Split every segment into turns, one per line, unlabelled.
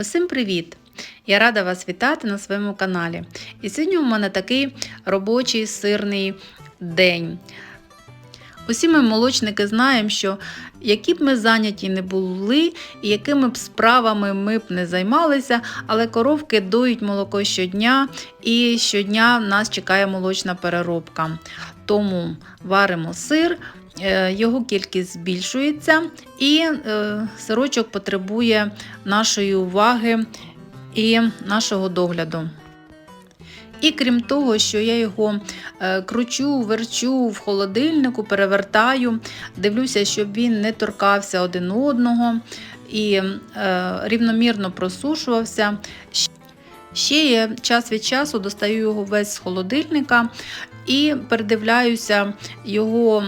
Усім привіт! Я рада вас вітати на своєму каналі. І сьогодні у мене такий робочий сирний день. Усі ми молочники знаємо, що які б ми зайняті не були, і якими б справами ми б не займалися, але коровки доють молоко щодня, і щодня нас чекає молочна переробка. Тому варимо сир, його кількість збільшується, і е, сирочок потребує нашої уваги і нашого догляду. І крім того, що я його е, кручу, верчу в холодильнику, перевертаю, дивлюся, щоб він не торкався один одного і е, рівномірно просушувався. Ще я час від часу достаю його весь з холодильника і передивляюся його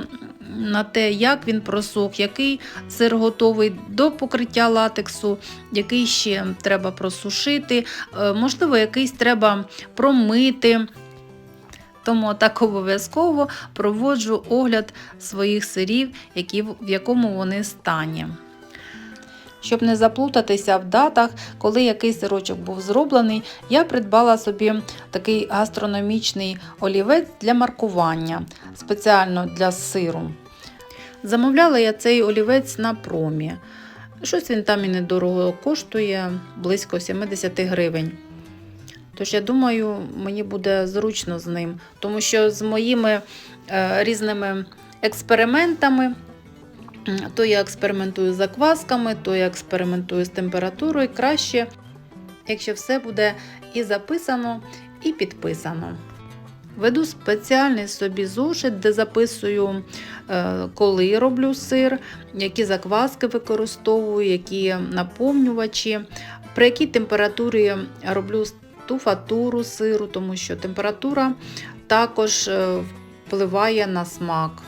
на те, як він просох, який сир готовий до покриття латексу, який ще треба просушити, е, можливо, якийсь треба промити. Тому так обов'язково проводжу огляд своїх сирів, які, в якому вони стані. Щоб не заплутатися в датах, коли який сирочок був зроблений, я придбала собі такий гастрономічний олівець для маркування спеціально для сиру. Замовляла я цей олівець на промі. Щось він там і недорого коштує, близько 70 гривень. Тож, я думаю, мені буде зручно з ним, тому що з моїми е, різними експериментами, то я експериментую з заквасками, то я експериментую з температурою. Краще, якщо все буде і записано, і підписано. Веду спеціальний собі зошит, де записую, е, коли роблю сир, які закваски використовую, які наповнювачі, при якій температурі роблю туфатуру сиру, тому що температура також е, впливає на смак.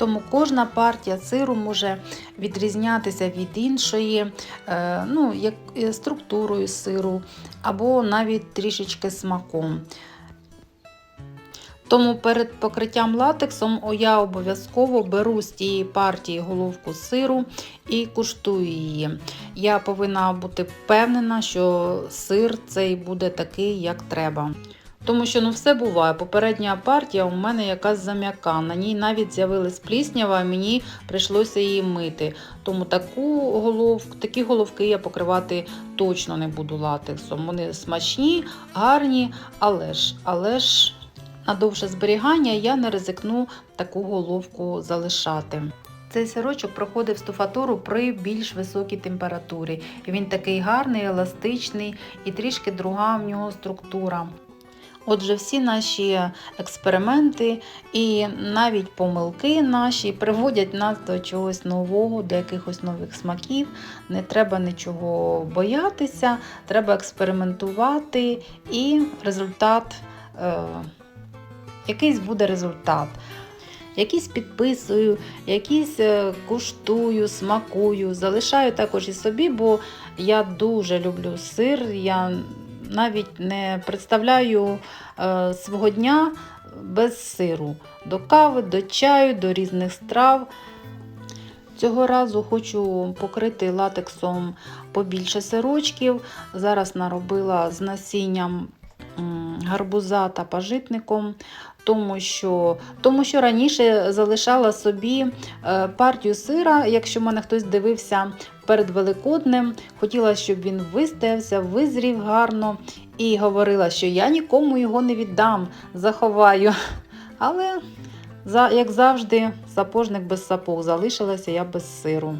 Тому кожна партія сиру може відрізнятися від іншої, е, ну, як структурою сиру, або навіть трішечки смаком. Тому перед покриттям латексом я обов'язково беру з тієї партії головку сиру і куштую її. Я повинна бути впевнена, що сир цей буде такий, як треба. Тому що ну все буває. Попередня партія у мене якась зам'яка. На ній навіть з'явилась пліснява, а мені прийшлося її мити. Тому таку головку, такі головки я покривати точно не буду латексом. Вони смачні, гарні, але ж, але ж на довше зберігання я не ризикну таку головку залишати. Цей сирочок проходив стуфатуру при більш високій температурі. Він такий гарний, еластичний і трішки друга в нього структура. Отже, всі наші експерименти і навіть помилки наші приводять нас до чогось нового, до якихось нових смаків. Не треба нічого боятися, треба експериментувати, і результат, е, якийсь буде результат. Якісь підписую, якісь е, куштую, смакую, залишаю також і собі, бо я дуже люблю сир. Я навіть не представляю е, свого дня без сиру. До кави, до чаю, до різних страв. Цього разу хочу покрити латексом побільше сирочків. Зараз наробила з насінням гарбуза та пажитником. Тому що тому що раніше залишала собі е, партію сира, якщо мене хтось дивився перед Великоднем, хотіла, щоб він вистоявся, визрів гарно і говорила, що я нікому його не віддам, заховаю. Але, як завжди, сапожник без сапог залишилася я без сиру.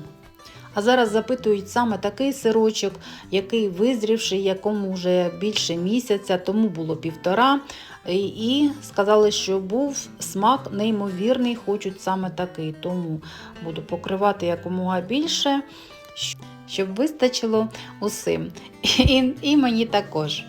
А зараз запитують саме такий сирочок, який визрівший, якому вже більше місяця, тому було півтора. І сказали, що був смак неймовірний, хочуть саме такий. Тому буду покривати якомога більше, щоб вистачило усім. І, і мені також.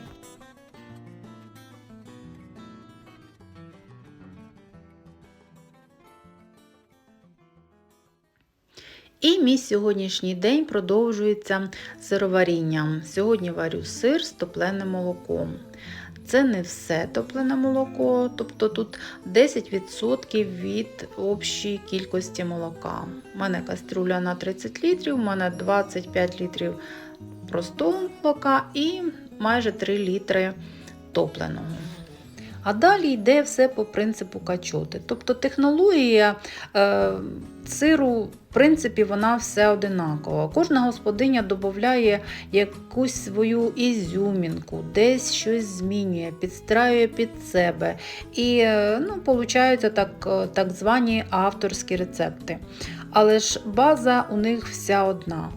І мій сьогоднішній день продовжується сироварінням. Сьогодні варю сир з топленим молоком. Це не все топлене молоко, тобто тут 10% від общої кількості молока. У мене кастрюля на 30 літрів, у мене 25 літрів простого молока і майже 3 літри топленого. А далі йде все по принципу качоти. Тобто технологія е, сиру, в принципі, вона все одинакова. Кожна господиня додає якусь свою ізюмінку, десь щось змінює, підстраює під себе. І е, ну, получаються так, е, так звані авторські рецепти. Але ж база у них вся одна.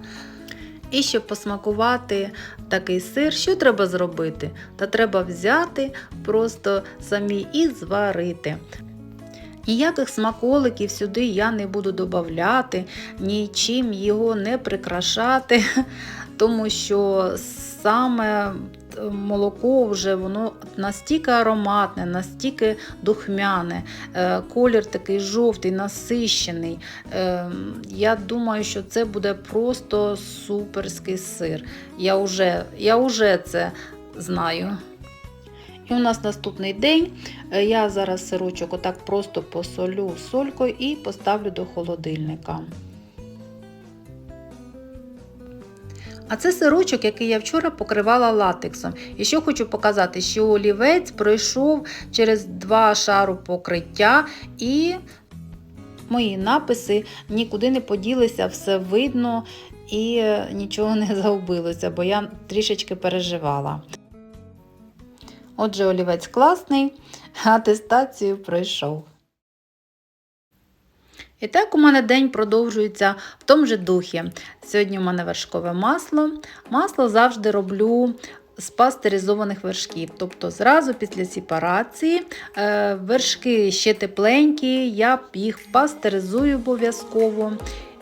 І щоб посмакувати такий сир, що треба зробити? Та треба взяти просто самі і зварити. Ніяких смаколиків сюди я не буду додавати, нічим його не прикрашати, тому що саме молоко вже воно настільки ароматне, настільки духмяне, е, колір такий жовтий, насищений. Е, Я думаю, що це буде просто суперський сир. Я вже, я вже це знаю. І у нас наступний день. Е, Я зараз сирочок отак просто посолю солькою і поставлю до холодильника. А це сирочок, який я вчора покривала латексом. І що хочу показати, що олівець пройшов через два шару покриття і мої написи нікуди не поділися, все видно і е, нічого не загубилося, бо я трішечки переживала. Отже, олівець класний, атестацію пройшов. І так у мене день продовжується в тому же духі. Сьогодні у мене вершкове масло. Масло завжди роблю з пастеризованих вершків. Тобто зразу після сепарації е, вершки ще тепленькі, я їх пастеризую обов'язково.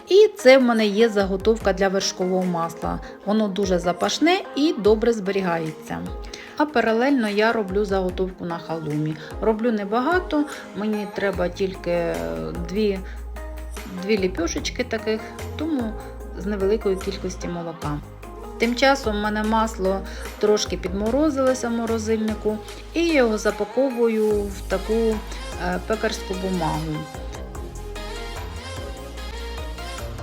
І це в мене є заготовка для вершкового масла. Воно дуже запашне і добре зберігається. А паралельно я роблю заготовку на халумі. Роблю небагато, мені треба тільки дві, дві ліпьошечки таких, тому з невеликої кількості молока. Тим часом в мене масло трошки підморозилося в морозильнику, і його запаковую в таку е, пекарську бумагу.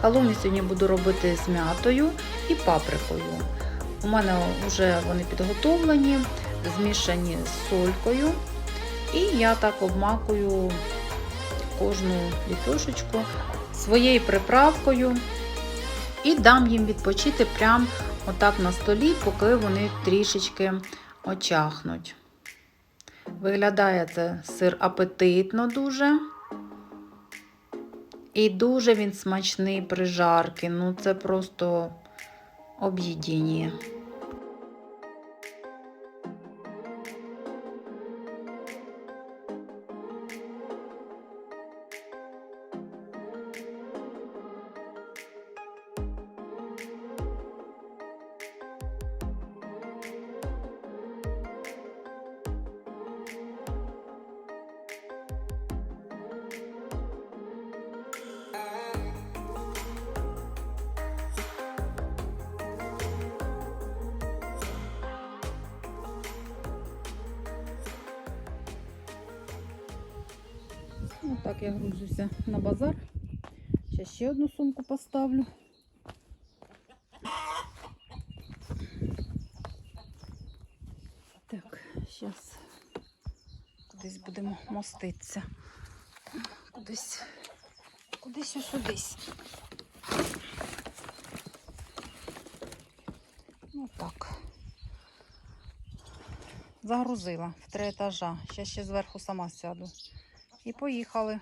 Халумі сьогодні буду робити з м'ятою і паприкою. У мене вже вони підготовлені, змішані з солькою. І я так обмакую кожну ліпешечку своєю приправкою і дам їм відпочити прямо отак на столі, поки вони трішечки очахнуть. Виглядає це сир апетитно дуже. І дуже він смачний при жарки. Ну це просто об'єдіння. Ну так я гружуся на базар. Зараз ще одну сумку поставлю. Так, зараз кудись будемо моститися. Кудись, кудись і сюдись. Ну так. Загрузила в три етажа. Зараз ще зверху сама сяду. І поїхали.